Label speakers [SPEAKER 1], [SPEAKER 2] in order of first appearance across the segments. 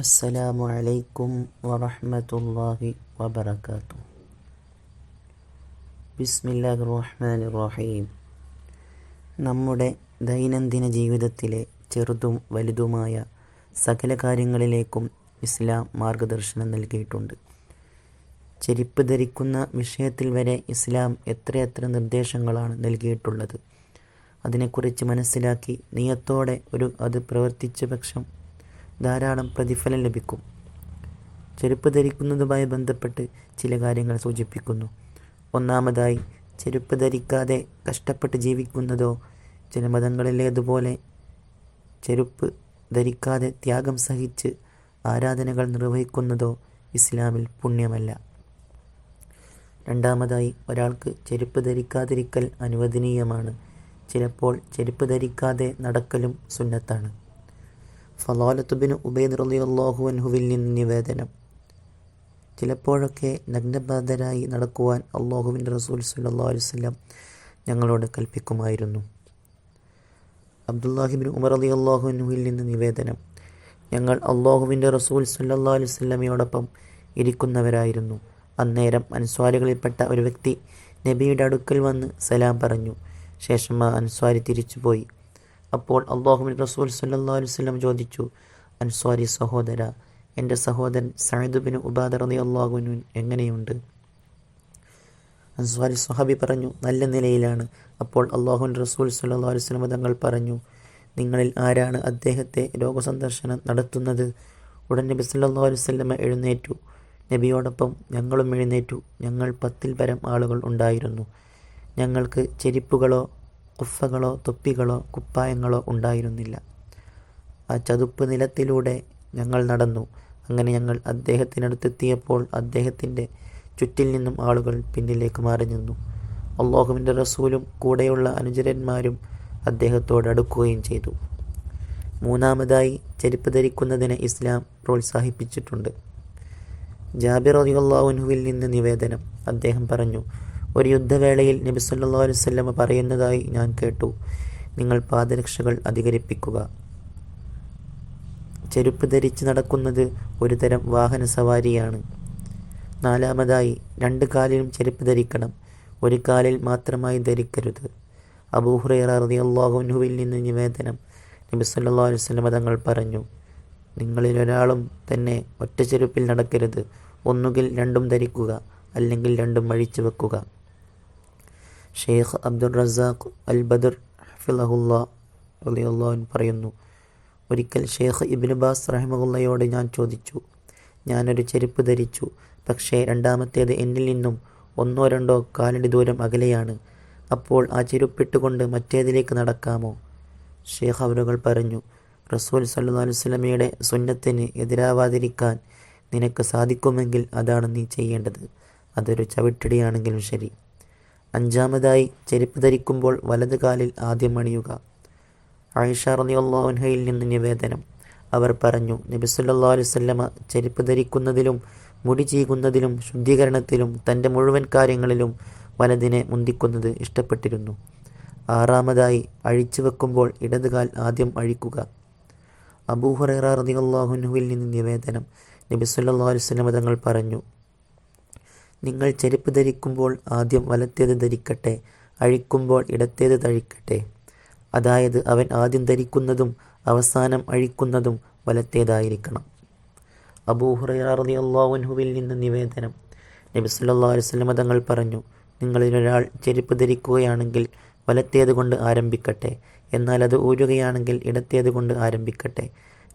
[SPEAKER 1] അസ്സലാമു അലൈക്കും വറഹ്മത്തുള്ളാഹി വബറകാതു ബിസ്മില്ലാഹിർ റഹ്മാനിർ റഹീം. നമ്മുടെ ദൈനംദിന ജീവിതത്തിലെ ചെറുതും വലുതുമായ സകല കാര്യങ്ങളിലേക്കും ഇസ്ലാം മാർഗദർശനം നൽകിയിട്ടുണ്ട്. ചെരിപ്പ് ധരിക്കുന്ന വിഷയത്തിൽ വരെ ഇസ്ലാം എത്രയെത്ര നിർദ്ദേശങ്ങളാണ് നൽകിയിട്ടുള്ളത്. അതിനെക്കുറിച്ച് മനസ്സിലാക്കി നിയത്തോടെ ഒരു അത് പ്രവർത്തിച്ച പക്ഷം ധാരാളം പ്രതിഫലം ലഭിക്കും. ചെരുപ്പ് ധരിക്കുന്നതുമായി ബന്ധപ്പെട്ട് ചില കാര്യങ്ങൾ സൂചിപ്പിക്കുന്നു. ഒന്നാമതായി ചെരുപ്പ് ധരിക്കാതെ കഷ്ടപ്പെട്ട് ജീവിക്കുന്നതോ ചില മതങ്ങളിലേതുപോലെ ചെരുപ്പ് ധരിക്കാതെ ത്യാഗം സഹിച്ച് ആരാധനകൾ നിർവഹിക്കുന്നതോ ഇസ്ലാമിൽ പുണ്യമല്ല. രണ്ടാമതായി ഒരാൾക്ക് ചെരുപ്പ് ധരിക്കാതിരിക്കൽ അനുവദനീയമാണ്. ചിലപ്പോൾ ചെരുപ്പ് ധരിക്കാതെ നടക്കലും സുന്നത്താണ്. ഫലാലത്തുബിന് ഉബൈദ് റളിയല്ലാഹു അൻഹുവിൽ നിന്ന് നിവേദനം ചിലപ്പോഴൊക്കെ നഗ്നബാധരായി നടക്കുവാൻ അള്ളാഹുവിന്റെ റസൂൽ സുല്ലാസ്ലം ഞങ്ങളോട് കൽപ്പിക്കുമായിരുന്നു. അബ്ദുല്ലാഹിബിൻ ഉമർ അലി അൻഹുവിൽ നിന്ന് നിവേദനം. ഞങ്ങൾ അള്ളാഹുവിന്റെ റസൂൽ സുല്ലാ അലൈഹി വസല്ലമയോടൊപ്പം ഇരിക്കുന്നവരായിരുന്നു. അന്നേരം അൻസ്വാരികളിൽപ്പെട്ട ഒരു വ്യക്തി നബിയുടെ അടുക്കൽ വന്ന് സലാം പറഞ്ഞു. ശേഷം ആ അൻസ്വാരി തിരിച്ചുപോയി. അപ്പോൾ അള്ളാഹുബിൻ റസൂൽ സല്ലാ വസല്ലം ചോദിച്ചു അൻസ്വാരി സഹോദര എന്റെ സഹോദരൻ സൈദുബിന് ഉബാദ അലി അള്ളാഹുവിനു എങ്ങനെയുണ്ട്? അൻസ്വാരി സുഹാബി പറഞ്ഞു നല്ല നിലയിലാണ്. അപ്പോൾ അള്ളാഹുൻ റസൂൽ സല്ലാ വസല്ലം തങ്ങൾ പറഞ്ഞു നിങ്ങളിൽ ആരാണ് അദ്ദേഹത്തെ രോഗസന്ദർശനം നടത്തുന്നത്? ഉടൻ നബി സല്ലാ അലൈഹി വസല്ലമ എഴുന്നേറ്റു. നബിയോടൊപ്പം ഞങ്ങളും എഴുന്നേറ്റു. ഞങ്ങൾ പത്തിൽ പരം ആളുകൾ ഉണ്ടായിരുന്നു. ഞങ്ങൾക്ക് ചെരിപ്പുകളോ കുഫകളോ തൊപ്പികളോ കുപ്പായങ്ങളോ ഉണ്ടായിരുന്നില്ല. ആ ചതുപ്പ് നിലത്തിലൂടെ ഞങ്ങൾ നടന്നു. അങ്ങനെ ഞങ്ങൾ അദ്ദേഹത്തിനടുത്തെത്തിയപ്പോൾ അദ്ദേഹത്തിന്റെ ചുറ്റിൽ നിന്നും ആളുകൾ പിന്നിലേക്ക് മാറി നിന്നു. അള്ളാഹുവിന്റെ റസൂലും കൂടെയുള്ള അനുചരന്മാരും അദ്ദേഹത്തോട് അടുക്കുകയും ചെയ്തു. മൂന്നാമതായി ചെരുപ്പ് ധരിക്കുന്നതിന് ഇസ്ലാം പ്രോത്സാഹിപ്പിച്ചിട്ടുണ്ട്. ജാബിർ റളിയല്ലാഹുവിൽ നിന്ന് നിവേദനം. അദ്ദേഹം പറഞ്ഞു ഒരു യുദ്ധവേളയിൽ നബി സല്ലാ അലൈഹി വസല്ലമ പറയുന്നതായി ഞാൻ കേട്ടു. നിങ്ങൾ പാദരക്ഷകൾ അധികരിപ്പിക്കുക. ചെരുപ്പ് ധരിച്ച് നടക്കുന്നത് ഒരു തരം വാഹന സവാരിയാണ്. നാലാമതായി രണ്ട് കാലിലും ചെരുപ്പ് ധരിക്കണം. ഒരു കാലിൽ മാത്രമായി ധരിക്കരുത്. അബൂഹുറൈറ റളിയല്ലാഹുവിൽ നിന്ന് നിവേദനം നബി സല്ലാ അലൈഹി വസല്ലമ തങ്ങൾ പറഞ്ഞു. നിങ്ങളിൽ ഒരാളും തന്നെ ഒറ്റ ചെരുപ്പിൽ നടക്കരുത്. ഒന്നുകിൽ രണ്ടും ധരിക്കുക അല്ലെങ്കിൽ രണ്ടും അഴിച്ചു വെക്കുക ഷെയ്ഖ് അബ്ദുൾ റസാഖ് അൽ ബദർ ഹഫിലഹുല്ല അലിയുള്ളവൻ പറയുന്നു ഒരിക്കൽ ഷെയ്ഖ് ഇബിൻ ബാസ് ഞാൻ ചോദിച്ചു ഞാനൊരു ചെരുപ്പ് ധരിച്ചു പക്ഷേ രണ്ടാമത്തേത് എന്നിൽ നിന്നും ഒന്നോ രണ്ടോ കാലടി ദൂരം അകലെയാണ് അപ്പോൾ ആ ചെരുപ്പിട്ടുകൊണ്ട് മറ്റേതിലേക്ക് നടക്കാമോ? ഷെയ്ഖ് അവരുകൾ പറഞ്ഞു റസൂൽ സല്ലു അലൈഹി സ്വലമയുടെ സുന്നത്തിന് എതിരാവാതിരിക്കാൻ നിനക്ക് സാധിക്കുമെങ്കിൽ അതാണ് നീ ചെയ്യേണ്ടത്. അതൊരു ചവിട്ടടിയാണെങ്കിലും ശരി. അഞ്ചാമതായി ചെരുപ്പ് ധരിക്കുമ്പോൾ വലത് കാലിൽ ആദ്യം അണിയുക. ആയിഷ റളിയല്ലാഹുൻഹയിൽ നിന്ന് നിവേദനം. അവർ പറഞ്ഞു നബി സല്ലല്ലാഹു അലൈഹി വസല്ലമ ചെരുപ്പ് ധരിക്കുന്നതിലും മുടി ചീകുന്നതിലും ശുദ്ധീകരണത്തിലും തന്റെ മുഴുവൻ കാര്യങ്ങളിലും വലതിനെ മുന്തിക്കുന്നത് ഇഷ്ടപ്പെട്ടിരുന്നു. ആറാമതായി അഴിച്ചു വെക്കുമ്പോൾ ഇടതുകാൽ ആദ്യം അഴിക്കുക. അബൂഹുറൈറ റളിയല്ലാഹുൻഹുവിൽ നിന്ന് നിവേദനം. നബി സല്ലല്ലാഹു അലൈഹി വസല്ലമ തങ്ങൾ പറഞ്ഞു നിങ്ങൾ ചെരുപ്പ് ധരിക്കുമ്പോൾ ആദ്യം വലത്തേത് ധരിക്കട്ടെ അഴിക്കുമ്പോൾ ഇടത്തേത് തഴിക്കട്ടെ. അതായത് അവൻ ആദ്യം ധരിക്കുന്നതും അവസാനം അഴിക്കുന്നതും വലത്തേതായിരിക്കണം. അബൂഹുറൈറി അള്ളാഹുൻഹുവിൽ നിന്ന് നിവേദനം. നബി സല്ലല്ലാഹു അലൈഹി വസല്ലമ തങ്ങൾ പറഞ്ഞു നിങ്ങളിലൊരാൾ ചെരുപ്പ് ധരിക്കുകയാണെങ്കിൽ വലത്തേത് കൊണ്ട് ആരംഭിക്കട്ടെ എന്നാൽ അത് ഊരുകയാണെങ്കിൽ ഇടത്തേത് കൊണ്ട് ആരംഭിക്കട്ടെ.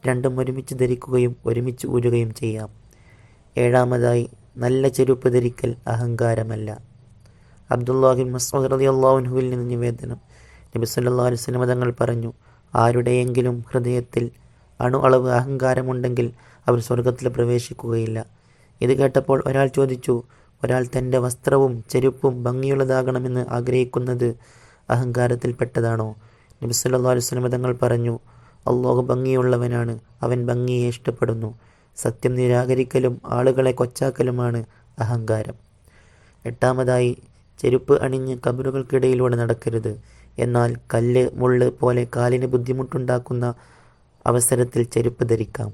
[SPEAKER 1] രണ്ടും ഒരുമിച്ച് ധരിക്കുകയും ഒരുമിച്ച് ഊരുകയും ചെയ്യാം. ഏഴാമതായി നല്ല ചെരുപ്പ് ധരിക്കൽ അഹങ്കാരമല്ല അബ്ദുല്ലാഹിൻ മസൂദ് റതി അള്ളാഹുൻഹുവിൽ നിന്ന് നിവേദനം. നബി സല്ലാ അലൈഹി വസല്ലമ തങ്ങൾ പറഞ്ഞു ആരുടെയെങ്കിലും ഹൃദയത്തിൽ അണു അളവ് അഹങ്കാരമുണ്ടെങ്കിൽ അവർ സ്വർഗത്തിൽ പ്രവേശിക്കുകയില്ല. ഇത് കേട്ടപ്പോൾ ഒരാൾ ചോദിച്ചു ഒരാൾ തന്റെ വസ്ത്രവും ചെരുപ്പും ഭംഗിയുള്ളതാകണമെന്ന് ആഗ്രഹിക്കുന്നത് അഹങ്കാരത്തിൽപ്പെട്ടതാണോ? നബി സല്ലല്ലാഹു അലൈഹി വസല്ലമ തങ്ങൾ പറഞ്ഞു അള്ളാഹു ഭംഗിയുള്ളവനാണ്. അവൻ ഭംഗിയെ ഇഷ്ടപ്പെടുന്നു. സത്യം നിരാകരിക്കലും ആളുകളെ കൊച്ചാക്കലുമാണ് അഹങ്കാരം. എട്ടാമതായി ചെരുപ്പ് അണിഞ്ഞ് കബറുകൾക്കിടയിലൂടെ നടക്കരുത്. എന്നാൽ കല്ല് മുള്ള് പോലെ കാലിന് ബുദ്ധിമുട്ടുണ്ടാക്കുന്ന അവസരത്തിൽ ചെരുപ്പ് ധരിക്കാം.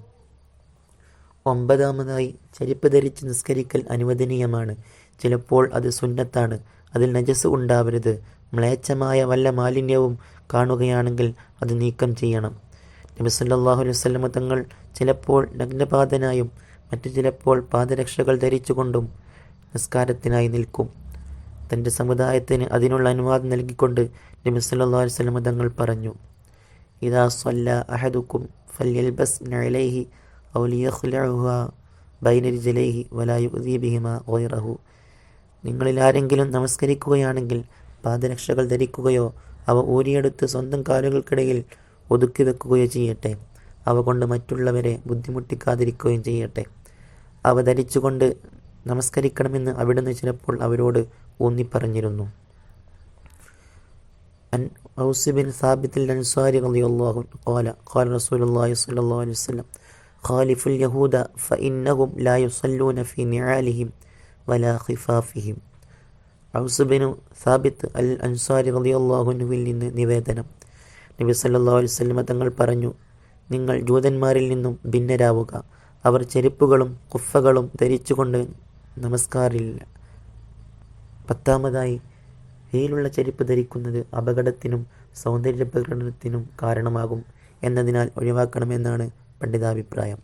[SPEAKER 1] ഒമ്പതാമതായി ചെരുപ്പ് ധരിച്ച് നിസ്കരിക്കൽ അനുവദനീയമാണ്. ചിലപ്പോൾ അത് സുന്നത്താണ്. അതിൽ നജസ് ഉണ്ടാവരുത്. മ്ലേച്ഛമായ വല്ല മാലിന്യവും കാണുകയാണെങ്കിൽ അത് നീക്കം ചെയ്യണം. നബി സല്ലല്ലാഹു അലൈഹി വസല്ലമ തങ്ങൾ ചിലപ്പോൾ നഗ്നപാതനായും മറ്റു ചിലപ്പോൾ പാദരക്ഷകൾ ധരിച്ചുകൊണ്ടും നിസ്കാരത്തിനായി നിൽക്കും. തന്റെ സമുദായത്തിന് അതിനുള്ള അനുവാദം നൽകിക്കൊണ്ട് നബിസല്ലാ വസല്ലമ തങ്ങൾ പറഞ്ഞു ഇദാ സ്വല്ല അഹദുക്കും ഫല്യൽബസ് നഅലൈഹി ഔ ലിയഖ്ലഉഹ ബൈന റിജലൈഹി വലാ യുഅദി ബിഹിമാ നിങ്ങളിൽ ആരെങ്കിലും നമസ്കരിക്കുകയാണെങ്കിൽ പാദരക്ഷകൾ ധരിക്കുകയോ അവ ഊരിയെടുത്ത് സ്വന്തം കാലുകൾക്കിടയിൽ ഒതുക്കി വെക്കുകയോ ചെയ്യട്ടെ അവ കൊണ്ട് മറ്റുള്ളവരെ ബുദ്ധിമുട്ടിക്കാതിരിക്കുകയും ചെയ്യട്ടെ അവ ധരിച്ചുകൊണ്ട് നമസ്കരിക്കണമെന്ന് അവിടുന്ന് ചിലപ്പോൾ അവരോട് ഊന്നിപ്പറഞ്ഞിരുന്നു عن أوس بن ثابت الأنصاري رضي الله عنه قال قال رسول الله صلى الله عليه وسلم خالف اليهود فإنهم لا يصلون في نعالهم ولا خفافهم ഔസ് ബിനു സാബിത്ത് അൽ അൻസാരി റളിയല്ലാഹുനുവിൽ നിന്ന് നിവേദനം നബി സല്ലാ അലൈഹി വസല്ലമ തങ്ങൾ പറഞ്ഞു നിങ്ങൾ ജൂതന്മാരിൽ നിന്നും ഭിന്നരാവുക. അവർ ചെരുപ്പുകളും കുഫകളും ധരിച്ചുകൊണ്ട് നമസ്കാരില്ല പത്താമതായി ഹീലുള്ള ചെരുപ്പ് ധരിക്കുന്നത് അപകടത്തിനും സൗന്ദര്യ പ്രകടനത്തിനും കാരണമാകും എന്നതിനാൽ ഒഴിവാക്കണമെന്നാണ് പണ്ഡിതാഭിപ്രായം.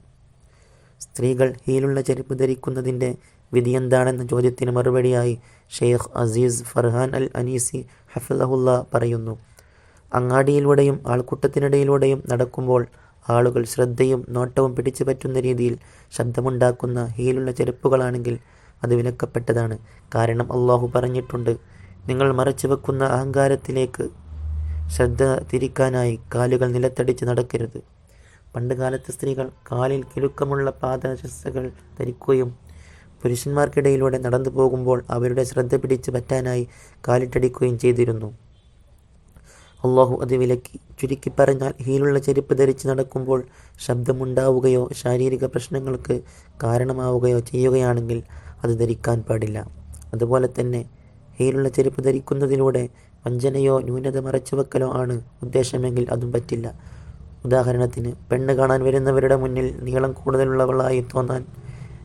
[SPEAKER 1] സ്ത്രീകൾ ഹീലുള്ള ചെരുപ്പ് ധരിക്കുന്നതിന്റെ വിധി എന്താണെന്ന ചോദ്യത്തിന് മറുപടിയായി ഷെയ്ഖ് അസീസ് ഫർഹാൻ അൽ അനീസി ഹഫിലഹുല്ല പറയുന്നു. അങ്ങാടിയിലൂടെയും ആൾക്കൂട്ടത്തിനിടയിലൂടെയും നടക്കുമ്പോൾ ആളുകൾ ശ്രദ്ധയും നോട്ടവും പിടിച്ചു പറ്റുന്ന രീതിയിൽ ശബ്ദമുണ്ടാക്കുന്ന ഹീലുള്ള ചെരുപ്പുകളാണെങ്കിൽ അത് വിലക്കപ്പെട്ടതാണ്. കാരണം അള്ളാഹു പറഞ്ഞിട്ടുണ്ട് നിങ്ങൾ മറച്ചു വെക്കുന്ന അഹങ്കാരത്തിലേക്ക് ശ്രദ്ധ തിരിക്കാനായി കാലുകൾ നിലത്തടിച്ച് നടക്കരുത്. പണ്ടുകാലത്ത് സ്ത്രീകൾ കാലിൽ കിലുക്കമുള്ള പാദശസ്സുകൾ ധരിക്കുകയും പുരുഷന്മാർക്കിടയിലൂടെ നടന്നു പോകുമ്പോൾ അവരുടെ ശ്രദ്ധ പിടിച്ചു പറ്റാനായി കാലിട്ടടിക്കുകയും ചെയ്തിരുന്നു. അള്ളാഹു അത് വിലക്കി ചുരുക്കി പറഞ്ഞാൽ ഹീലുള്ള ചെരുപ്പ് ധരിച്ച് നടക്കുമ്പോൾ ശബ്ദമുണ്ടാവുകയോ ശാരീരിക പ്രശ്നങ്ങൾക്ക് കാരണമാവുകയോ ചെയ്യുകയാണെങ്കിൽ അത് ധരിക്കാൻ പാടില്ല. അതുപോലെ തന്നെ ഹീലുള്ള ചെരുപ്പ് ധരിക്കുന്നതിലൂടെ വഞ്ചനയോ ന്യൂനത മറച്ചുവെക്കലോ ആണ് ഉദ്ദേശമെങ്കിൽ അതും പറ്റില്ല. ഉദാഹരണത്തിന് പെണ്ണ് കാണാൻ വരുന്നവരുടെ മുന്നിൽ നീളം കൂടുതലുള്ളവളായി തോന്നാൻ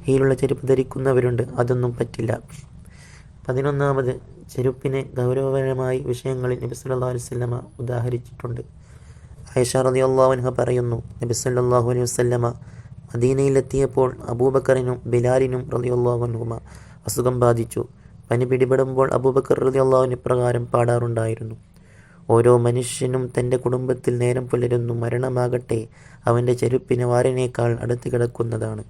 [SPEAKER 1] ഹീലുള്ള ചെരുപ്പ് ധരിക്കുന്നവരുണ്ട്. അതൊന്നും പറ്റില്ല. പതിനൊന്നാമത് ചെരുപ്പിനെ ഗൗരവപരമായി വിഷയങ്ങളിൽ നബി അലൈഹി വസല്ലമ ഉദാഹരിച്ചിട്ടുണ്ട്. ആയിഷ റളിയല്ലാഹു അൻഹ പറയുന്നു നബി സല്ലല്ലാഹു അലൈഹി വസല്ലമ മദീനയിലെത്തിയപ്പോൾ അബൂബക്കറിനും ബിലാലിനും റളിയല്ലാഹു അൻഹുമ അസുഖം ബാധിച്ചു. പനി പിടിപെടുമ്പോൾ അബൂബക്കർ റതിയുള്ളാഹുവിന് പ്രകാരം പാടാറുണ്ടായിരുന്നു. ഓരോ മനുഷ്യനും തന്റെ കുടുംബത്തിൽ നേരം പുലരുന്നു മരണമാകട്ടെ അവന്റെ ചെരുപ്പിന് വാരനേക്കാൾ അടുത്ത് കിടക്കുന്നതാണ്.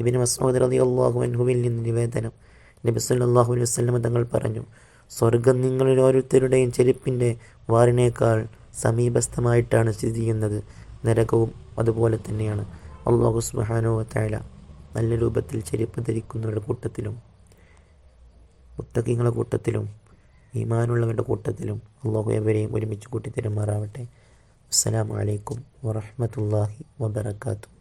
[SPEAKER 1] ഇബിന് മസൂദ് റളിയല്ലാഹു അൻഹുവിൽ നിന്ന് നിവേദനം നബി സല്ലല്ലാഹു അലൈഹി വസല്ലം തങ്ങൾ പറഞ്ഞു സ്വർഗം നിങ്ങളിൽ ഓരോരുത്തരുടെയും ചെരുപ്പിന്റെ വാറിനേക്കാൾ സമീപസ്ഥമായിട്ടാണ് സ്ഥിതി ചെയ്യുന്നത്. നരകവും അതുപോലെ തന്നെയാണ്. അള്ളാഹു സുബ്ഹാനഹു വതആല നല്ല രൂപത്തിൽ ചെരുപ്പ് ധരിക്കുന്നവരുടെ കൂട്ടത്തിലും മുത്തക്കിങ്ങളുടെ കൂട്ടത്തിലും ഈമാനുള്ളവരുടെ കൂട്ടത്തിലും അള്ളാഹു എവരെയും ഒരുമിച്ച് കൂട്ടിത്തരുമാറാവട്ടെ. അസ്സലാമു അലൈക്കും വറഹ്മത്തുള്ളാഹി വബറകാതുഹു.